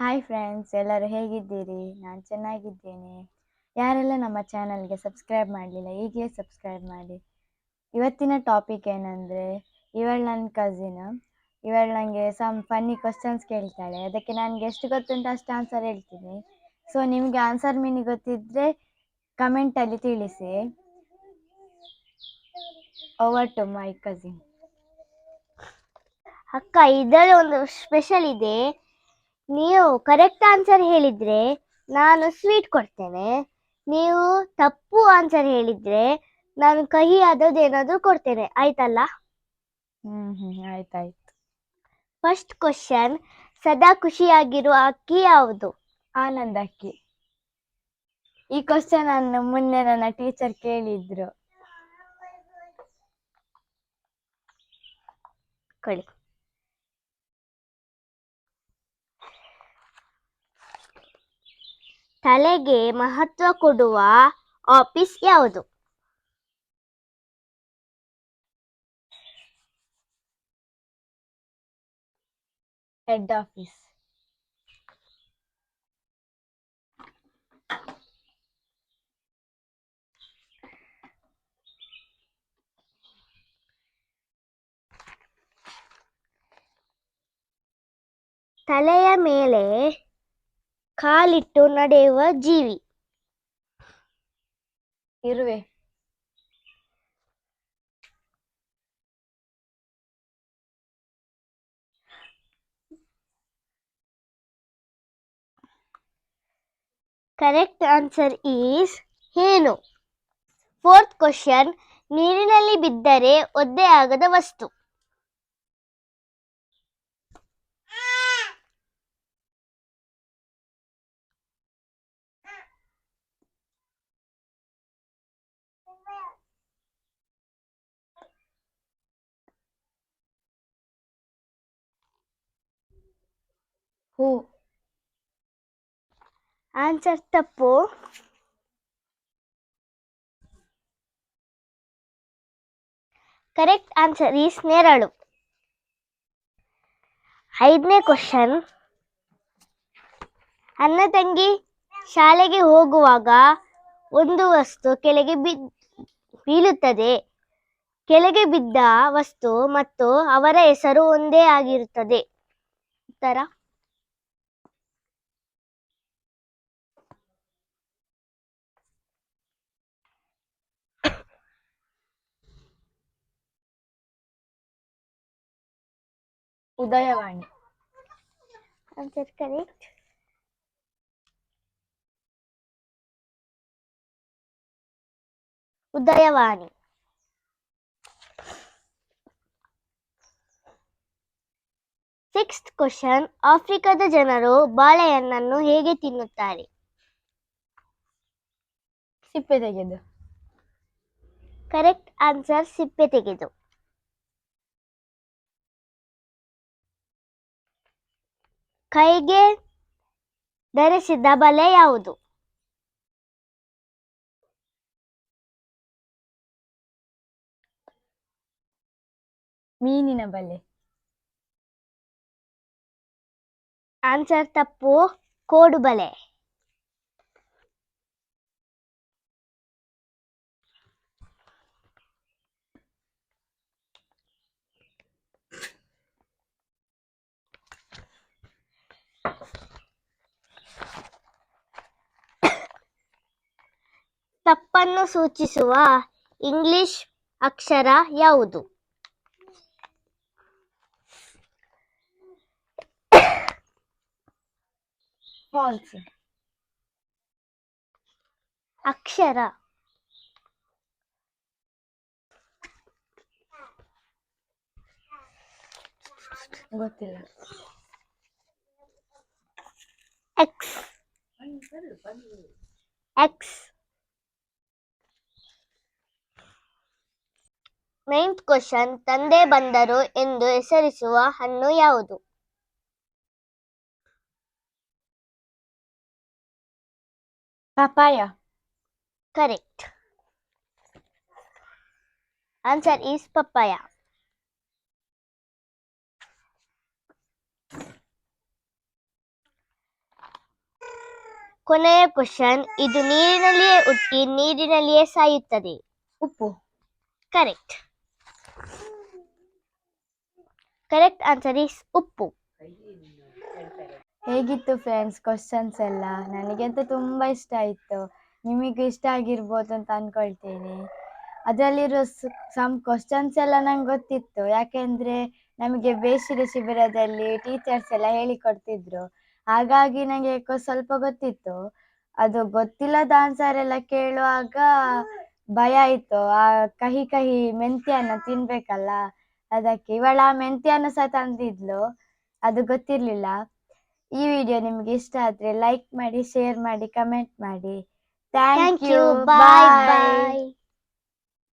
Hi friends ಎಲ್ಲರೂ ಹೇಗಿದ್ದೀರಿ? ನಾನು ಚೆನ್ನಾಗಿದ್ದೇನೆ. ಯಾರೆಲ್ಲ ನಮ್ಮ ಚಾನಲ್ಗೆ ಸಬ್ಸ್ಕ್ರೈಬ್ ಮಾಡಲಿಲ್ಲ ಈಗಲೇ ಸಬ್ಸ್ಕ್ರೈಬ್ ಮಾಡಿ. ಇವತ್ತಿನ ಟಾಪಿಕ್ ಏನಂದರೆ, ಇವಳು ನನ್ನ ಕಸಿನ್ ಇವಳು ನನಗೆ ಸಮ್ ಫನ್ನಿ ಕ್ವಶನ್ಸ್ ಕೇಳ್ತಾಳೆ. ಅದಕ್ಕೆ ನನಗೆ ಎಷ್ಟು ಗೊತ್ತುಂಟು ಅಷ್ಟು ಆನ್ಸರ್ ಹೇಳ್ತೀನಿ. ಸೊ ನಿಮಗೆ ಆನ್ಸರ್ ಮೀನಿ ಗೊತ್ತಿದ್ದರೆ ಕಮೆಂಟಲ್ಲಿ ತಿಳಿಸಿ. ಓವರ್ ಟು ಮೈ ಕಸಿನ್ ಅಕ್ಕ, ಇದರಲ್ಲಿ ಒಂದು ಸ್ಪೆಷಲ್ ಇದೆ. ನೀವು ಕರೆಕ್ಟ್ ಆನ್ಸರ್ ಹೇಳಿದ್ರೆ ನಾನು ಸ್ವೀಟ್ ಕೊಡ್ತೇನೆ. ನೀವು ತಪ್ಪು ಆನ್ಸರ್ ಹೇಳಿದ್ರೆ ನಾನು ಕಹಿ ಆದದ್ದು ಏನಾದರೂ ಕೊಡ್ತೇನೆ. ಆಯ್ತಲ್ಲ? ಆಯ್ತಾಯ್ತು. ಫಸ್ಟ್ ಕ್ವಶನ್ ಸದಾ ಖುಷಿಯಾಗಿರುವ ಅಕ್ಕಿ ಯಾವುದು? ಆನಂದ ಅಕ್ಕಿ. ಈ ಕ್ವಶನ್ ಅನ್ನು ಮೊನ್ನೆ ನನ್ನ ಟೀಚರ್ ಕೇಳಿದ್ರು. ಕೊಡಿ. ತಲೆಗೆ ಮಹತ್ವ ಕೊಡುವ ಆಫೀಸ್ ಯಾವುದು ಹೆಡ್ ಆಫೀಸ್ ತಲೆಯ ಮೇಲೆ ಕಾಲಿಟ್ಟು ನಡೆಯುವ ಜೀವಿ. ಇರುವೆ. ಕರೆಕ್ಟ್ ಆನ್ಸರ್ ಈಸ್ ಏನು? ಫೋರ್ತ್ ಕ್ವಶನ್ ನೀರಿನಲ್ಲಿ ಬಿದ್ದರೆ ಒದ್ದೆ ಆಗದ ವಸ್ತು. ಹೂ ಆನ್ಸರ್ ತಪ್ಪು. ಕರೆಕ್ಟ್ ಆನ್ಸರ್ ಈಸ್ ನೇರಳು. ಐದನೇ ಕ್ವಶನ್ ಅನ್ನ ತಂಗಿ ಶಾಲೆಗೆ ಹೋಗುವಾಗ ಒಂದು ವಸ್ತು ಕೆಳಗೆ ಬಿದ್ ಬೀಳುತ್ತದೆ. ಕೆಳಗೆ ಬಿದ್ದ ವಸ್ತು ಮತ್ತು ಅವರ ಹೆಸರು ಒಂದೇ ಆಗಿರುತ್ತದೆ. ಉತ್ತರ. Udayavani. Answer correct Udayavani. Sixth question ಆಫ್ರಿಕಾದ ಜನರು ಬಾಳೆಹಣ್ಣನ್ನು ಹೇಗೆ ತಿನ್ನುತ್ತಾರೆ? ಸಿಪ್ಪೆ ತೆಗೆದು. ಕರೆಕ್ಟ್ ಆನ್ಸರ್ ಸಿಪ್ಪೆ ತೆಗೆದು. ಕೈಗೆ ಧರಿಸಿದ ಬಲೆ ಯಾವುದು? ಮೀನಿನ ಬಲೆ. ಆನ್ಸರ್ ತಪ್ಪು. ಕೋಡು ಬಲೆ. ತಪ್ಪನ್ನು ಸೂಚಿಸುವ ಇಂಗ್ಲಿಷ್ ಅಕ್ಷರ ಯಾವುದು? ಫಾಲ್ಸ್ ಅಕ್ಷರ. ಗೊತ್ತಿಲ್ಲ. ಎಕ್ಸ್ ಎಕ್ಸ್ ನೈನ್ತ್ ಕ್ವಶನ್ ತಂದೆ ಬಂದರು ಎಂದು ಹೆಸರಿಸುವ ಹಣ್ಣು ಯಾವುದು? Papaya correct answer is papaya. ಕೊನೆಯ ಕ್ವಶನ್ ಇದು ನೀರಿನಲ್ಲಿಯೇ ಹುಟ್ಟಿ ನೀರಿನಲ್ಲಿಯೇ ಸಾಯುತ್ತದೆ. ಉಪ್ಪು. ಕರೆಕ್ಟ್ ಕರೆಕ್ಟ್ ಆನ್ಸರ್ ಇಸ್ ಉಪ್ಪು. ಹೇಗಿತ್ತು ಫ್ರೆಂಡ್ಸ್ ಕ್ವಶನ್ಸ್ ಎಲ್ಲ? ನನಗಂತೂ ತುಂಬ ಇಷ್ಟ ಆಯಿತು. ನಿಮಗೂ ಇಷ್ಟ ಆಗಿರ್ಬೋದು ಅಂತ ಅಂದ್ಕೊಳ್ತೀನಿ ಅದರಲ್ಲಿರೋ ಸಮ್ ಕ್ವಶನ್ಸ್ ಎಲ್ಲ ನಂಗೆ ಗೊತ್ತಿತ್ತು. ಯಾಕೆಂದರೆ ನಮಗೆ ಬೇಸಿಗೆ ಶಿಬಿರದಲ್ಲಿ ಟೀಚರ್ಸ್ ಎಲ್ಲ ಹೇಳಿಕೊಡ್ತಿದ್ರು. ಹಾಗಾಗಿ ನನಗೆ ಸ್ವಲ್ಪ ಗೊತ್ತಿತ್ತು. ಅದು ಗೊತ್ತಿಲ್ಲದ ಆನ್ಸರ್ ಎಲ್ಲ ಕೇಳುವಾಗ ಭಯ ಆಯಿತು. ಆ ಕಹಿ ಕಹಿ ಮೆಂತ್ಯನ ತಿನ್ಬೇಕಲ್ಲ? ಅದಕ್ಕೆ ಇವಳ ಆ ಮೆಂತ್ಯನ ಸಹ ತಂದಿದ್ಲು. ಅದು ಗೊತ್ತಿರಲಿಲ್ಲ. ಈ ವಿಡಿಯೋ ನಿಮ್ಗೆ ಇಷ್ಟ ಆದ್ರೆ ಲೈಕ್ ಮಾಡಿ ಶೇರ್ ಮಾಡಿ ಕಮೆಂಟ್ ಮಾಡಿ. Thank you bye bye